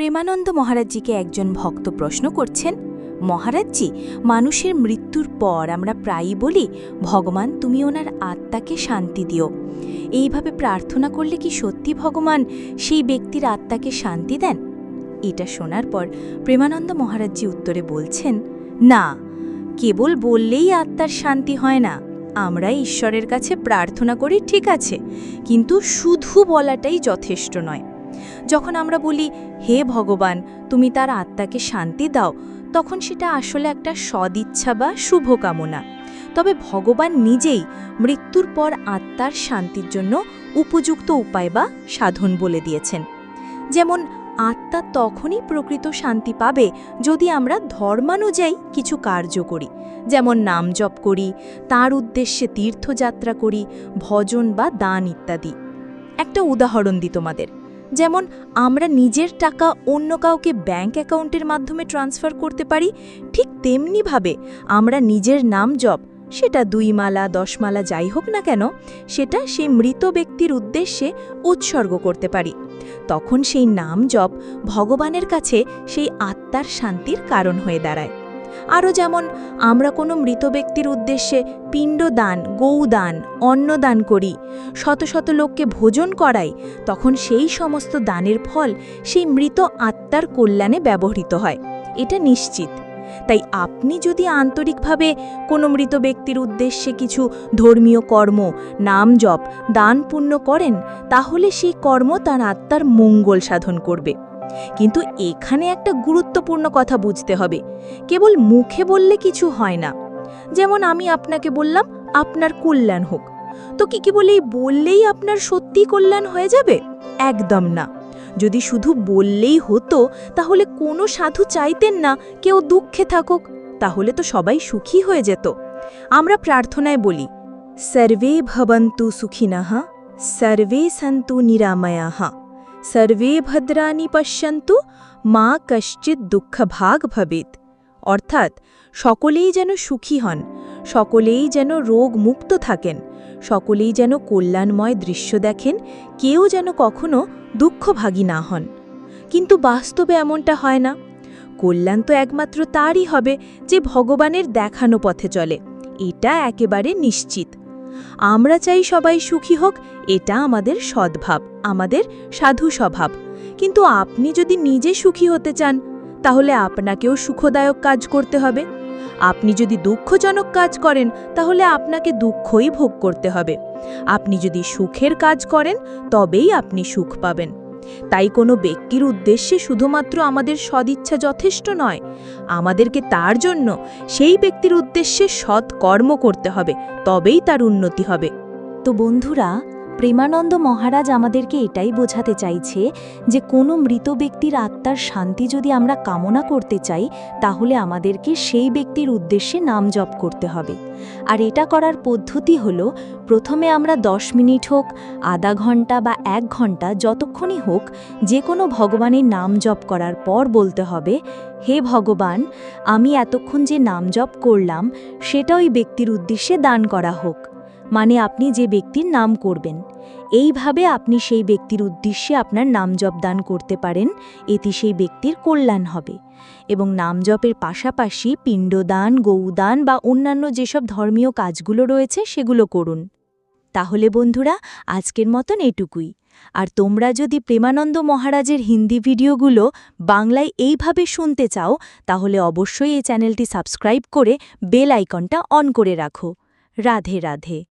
প্রেমানন্দ মহারাজজিকে একজন ভক্ত প্রশ্ন করছেন, মহারাজজি, মানুষের মৃত্যুর পর আমরা প্রায়ই বলি, ভগবান, তুমি ওনার আত্মাকে শান্তি দিও। এইভাবে প্রার্থনা করলে কি সত্যি ভগবান সেই ব্যক্তির আত্মাকে শান্তি দেন? এটা শোনার পর প্রেমানন্দ মহারাজজি উত্তরে বলছেন, না, কেবল বললেই আত্মার শান্তি হয় না। আমরা ঈশ্বরের কাছে প্রার্থনা করি, ঠিক আছে, কিন্তু শুধু বলাটাই যথেষ্ট নয়। যখন আমরা বলি, হে ভগবান, তুমি তার আত্মাকে শান্তি দাও, তখন সেটা আসলে একটা সদিচ্ছা বা শুভকামনা। তবে ভগবান নিজেই মৃত্যুর পর আত্মার শান্তির জন্য উপযুক্ত উপায় বা সাধন বলে দিয়েছেন। যেমন, আত্মা তখনই প্রকৃত শান্তি পাবে যদি আমরা ধর্মানুযায়ী কিছু কার্য করি। যেমন, নাম জপ করি, তার উদ্দেশ্যে তীর্থযাত্রা করি, ভজন বা দান ইত্যাদি। একটা উদাহরণ দিই তোমাদের। যেমন, আমরা নিজের টাকা অন্য কাউকে ব্যাংক অ্যাকাউন্টের মাধ্যমে ট্রান্সফার করতে পারি, ঠিক তেমনিভাবে আমরা নিজের নাম জপ, সেটা দুই মালা, দশ মালা যাই হোক না কেন, সেটা সেই মৃত ব্যক্তির উদ্দেশ্যে উৎসর্গ করতে পারি। তখন সেই নাম জপ ভগবানের কাছে সেই আত্মার শান্তির কারণ হয়ে দাঁড়ায়। আরও যেমন, আমরা কোনো মৃত ব্যক্তির উদ্দেশ্যে পিণ্ডদান, গৌদান, অন্নদান করি। শত শত লোককে ভোজন করাই, তখন সেই সমস্ত দানের ফল সেই মৃত আত্মার কল্যাণে ব্যবহৃত হয়। এটা নিশ্চিত। তাই আপনি যদি আন্তরিকভাবে কোনো মৃত ব্যক্তির উদ্দেশ্যে কিছু ধর্মীয় কর্ম, নাম জপ, দান পুণ্য করেন, তাহলে সেই কর্ম তার আত্মার মঙ্গল সাধন করবে। কিন্তু এখানে একটা গুরুত্বপূর্ণ কথা বুঝতে হবে। কেবল মুখে বললে কিছু হয় না। যেমন আমি আপনাকে বললাম, আপনার কল্যাণ হোক। তো কি কি বলেই বললেই আপনার সত্যি কল্যাণ হয়ে যাবে? একদম না। যদি শুধু বললেই হতো, তাহলে কোনো সাধু চাইতেন না কেউ দুঃখে থাকুক, তাহলে তো সবাই সুখী হয়ে যেত। আমরা প্রার্থনায় বলি, সর্বে ভবন্তু সুখিনঃ, সর্বে সন্তু নিরাময়াঃ। সর্বে ভদ্রানি পশ্যন্তু মা কশ্চিৎ দুঃখভাগ ভবেত অর্থাৎ সকলেই যেন সুখী হন, সকলেই যেন রোগ মুক্ত থাকেন, সকলেই যেন কল্যাণময় দৃশ্য দেখেন, কেউ যেন কখনো দুঃখভাগী না হন। কিন্তু বাস্তবে এমনটা হয় না। কল্যাণ তো একমাত্র তারই হবে যে ভগবানের দেখানো পথে চলে, এটা একেবারে নিশ্চিত। আমরা চাই সবাই সুখী হোক, এটা আমাদের সদ্ভাব, আমাদের সাধু স্বভাব কিন্তু আপনি যদি নিজে সুখী হতে চান, তাহলে আপনাকেও সুখদায়ক কাজ করতে হবে। আপনি যদি দুঃখজনক কাজ করেন, তাহলে আপনাকে দুঃখই ভোগ করতে হবে। আপনি যদি সুখের কাজ করেন, তবেই আপনি সুখ পাবেন। তাই কোনো ব্যক্তির উদ্দেশ্যে শুধুমাত্র আমাদের সদিচ্ছা যথেষ্ট নয়, আমাদেরকে তার জন্য সেই ব্যক্তির উদ্দেশ্যে সৎ কর্ম করতে হবে, তবেই তার উন্নতি হবে। তো বন্ধুরা প্রেমানন্দ মহারাজ আমাদেরকে এটাই বোঝাতে চাইছে যে কোনো মৃত ব্যক্তির আত্মার শান্তি যদি আমরা কামনা করতে চাই, তাহলে আমাদেরকে সেই ব্যক্তির উদ্দেশ্যে নাম জপ করতে হবে। আর এটা করার পদ্ধতি হল, প্রথমে আমরা দশ মিনিট হোক, আধা ঘণ্টা বা এক ঘণ্টা যতক্ষণই হোক, যে কোনো ভগবানের নাম জপ করার পর বলতে হবে, হে ভগবান, আমি এতক্ষণ যে নাম জপ করলাম, সেটা ওই ব্যক্তির উদ্দেশ্যে দান করা হোক। মানে আপনি যে ব্যক্তির নাম করবেন। এইভাবে আপনি সেই ব্যক্তির উদ্দেশ্যে আপনার নাম জপ দান করতে পারেন, এতে সেই ব্যক্তির কল্যাণ হবে। এবং নাম জপের পাশাপাশি পিণ্ডদান, গৌদান বা অন্যান্য যেসব ধর্মীয় কাজগুলো রয়েছে সেগুলো করুন। তাহলে বন্ধুরা, আজকের মতন এটুকুই। আর তোমরা যদি প্রেমানন্দ মহারাজের হিন্দি ভিডিওগুলো বাংলায় এইভাবে শুনতে চাও, তাহলে অবশ্যই এই চ্যানেলটি সাবস্ক্রাইব করে বেল আইকনটা অন করে রাখো। রাধে রাধে।